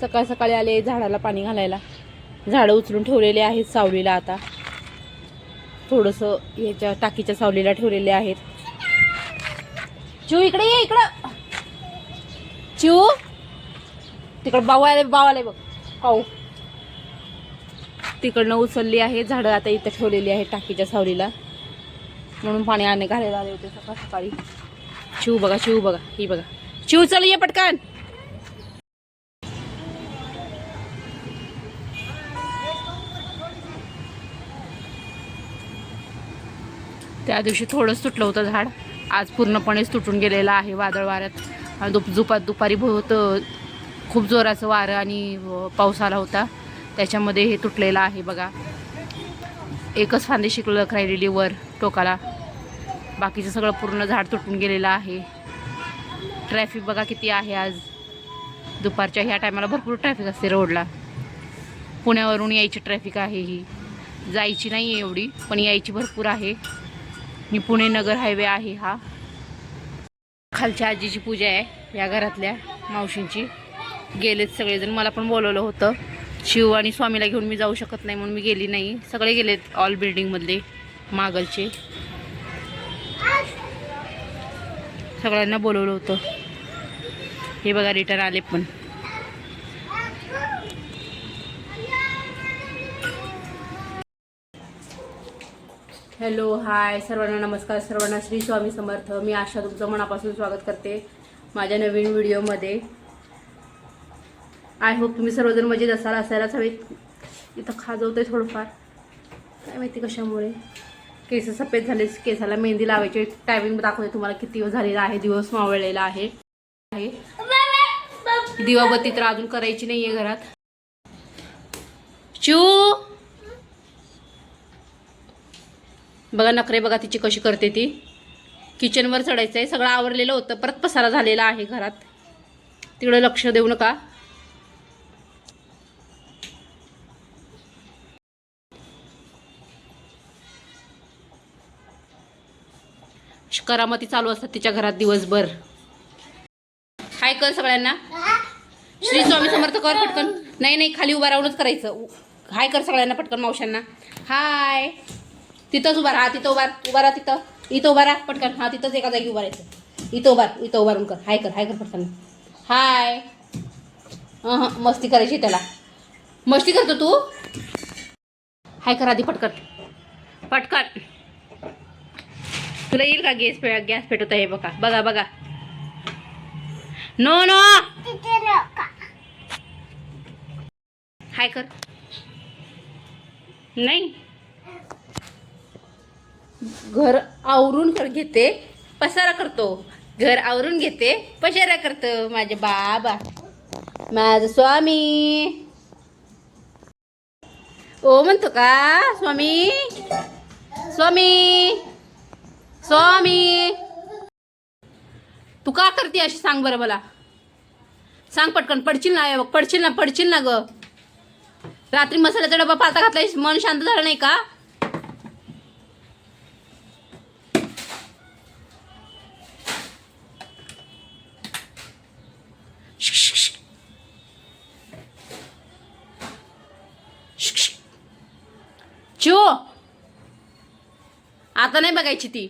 सकाळ सकाळी आले झाडाला पाणी घालायला. झाडं उचलून ठेवलेले आहेत सावलीला आता. थोडंसं ह्याच्या टाकीच्या सावलीला ठेवलेले आहेत. चिव इकडे ये इकडं. चिव तिकडं बावाले बावाले बघ. पाऊ तिकडनं उचलली आहे झाडं आता इथं ठेवलेली आहेत टाकीच्या सावलीला. म्हणून पाणी आणणे घालायला आले होते सकाळ सकाळी. चिव बघा चिव बघा ही बघा. चिव चल ये पटकन. त्या दिवशी थोडंच तुटलं होतं झाड. आज पूर्णपणेच तुटून गेलेलं आहे वादळ वाऱ्यात. दुप दुपा दुपारी बहुत खूप जोराचं वारं आणि पाऊस आला होता. त्याच्यामध्ये हे तुटलेलं आहे बघा. एकच फांदी शिकलं राहिलेली वर टोकाला. बाकीचं सगळं पूर्ण झाड तुटून गेलेलं आहे. ट्रॅफिक बघा किती आहे आज. दुपारच्या ह्या टायमाला भरपूर ट्रॅफिक असते रोडला पुण्यावरून यायची ट्रॅफिक आहे ही. जायची नाही आहे एवढी पण यायची भरपूर आहे. मी पुणे नगर हायवे आहे हा. खालच्या आजीची पूजा आहे या घरातल्या मावशींची. गेलेत सगळेजण. मला पण बोलवलं होतं. शिव आणि स्वामीला घेऊन मी जाऊ शकत नाही म्हणून मी गेली नाही. सगळे गेलेत ऑल बिल्डिंगमधले मागलचे. सगळ्यांना बोलवलं होतं. हे बघा रिटर्न आले पण. हॅलो हाय सर्वांना नमस्कार. सर्वांना श्री स्वामी समर्थ. मी आशा तुमचं मनापासून स्वागत करते माझ्या नवीन व्हिडिओमध्ये. आय होप तुम्ही सर्वजण मजेत असाल असायलाच हवेत. इथं खाजवतंय थोडंफार. काय माहिती कशामुळे? केस सफेद झाले केसाला मेहंदी लावायची. टायमिंग दाखवते तुम्हाला किती दिवस झालेला आहे. दिवस मावळलेला आहे. दिवाबत्ती तर अजून करायची नाही आहे घरात. चू! बघा नखरे बघा तिची कशी करते ती. किचनवर चढायचं आहे सगळं आवरलेलं होतं परत पसारा झालेला आहे घरात. तिकडं लक्ष देऊ नका. करामती चालू असतात तिच्या घरात दिवसभर. हाय कर सगळ्यांना. श्री स्वामी समर्थ कर पटकन. नाही नाही खाली उभा राहूनच करायचं. हाय कर सगळ्यांना पटकन मावशांना हाय. तिथंच उभा राहा तिथं उभा उभा राहा तिथं. इथं उभा राहा पटकन. हा तिथंच एका जागी उभा राहायचं. इथं उभा इथं उभारून कर. हाय कर हाय कर पटकन. हाय. मस्ती करायची त्याला. मस्ती करतो तू? हाय कर आधी पटकन. पटकन. तुला येईल का गॅस पे गॅस पेटवत आहे बघा. बघा बघा. No no. हाय कर. नाही. घर आवरून कर घेते पसारा करतो. घर आवरून घेते पसारा करतो. माझे बाबा. माझ स्वामी. ओ म्हणतो का? स्वामी. स्वामी. स्वामी. तू का करते अशी सांग बरं मला. सांग पटकन. पडशील ना बघ पडशील ना पडशील ना ग. रात्री मसाल्याचा डबा पालता घातला मन शांत झालं नाही का? चो. आता नाही बघायची ती.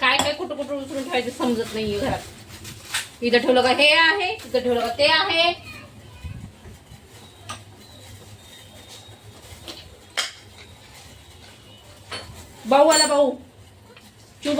काय काय कुठं कुठं उचलून ठेवायचं समजत नाहीये घरात. इथं ठेवलं का हे आहे इथं ठेवलं का ते आहे. भाऊ आला भाऊ चू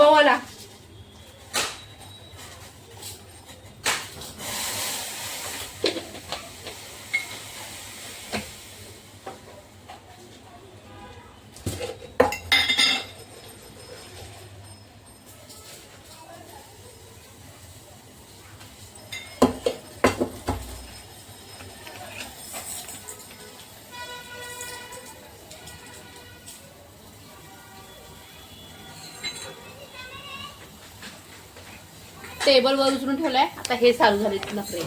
टेबलवर उचलून ठेवलाय. आता हे चालू झाले नखरे.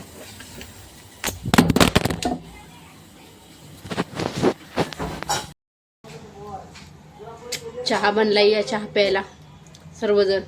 चहा बनलाय या चहा प्यायला. सर्वजण.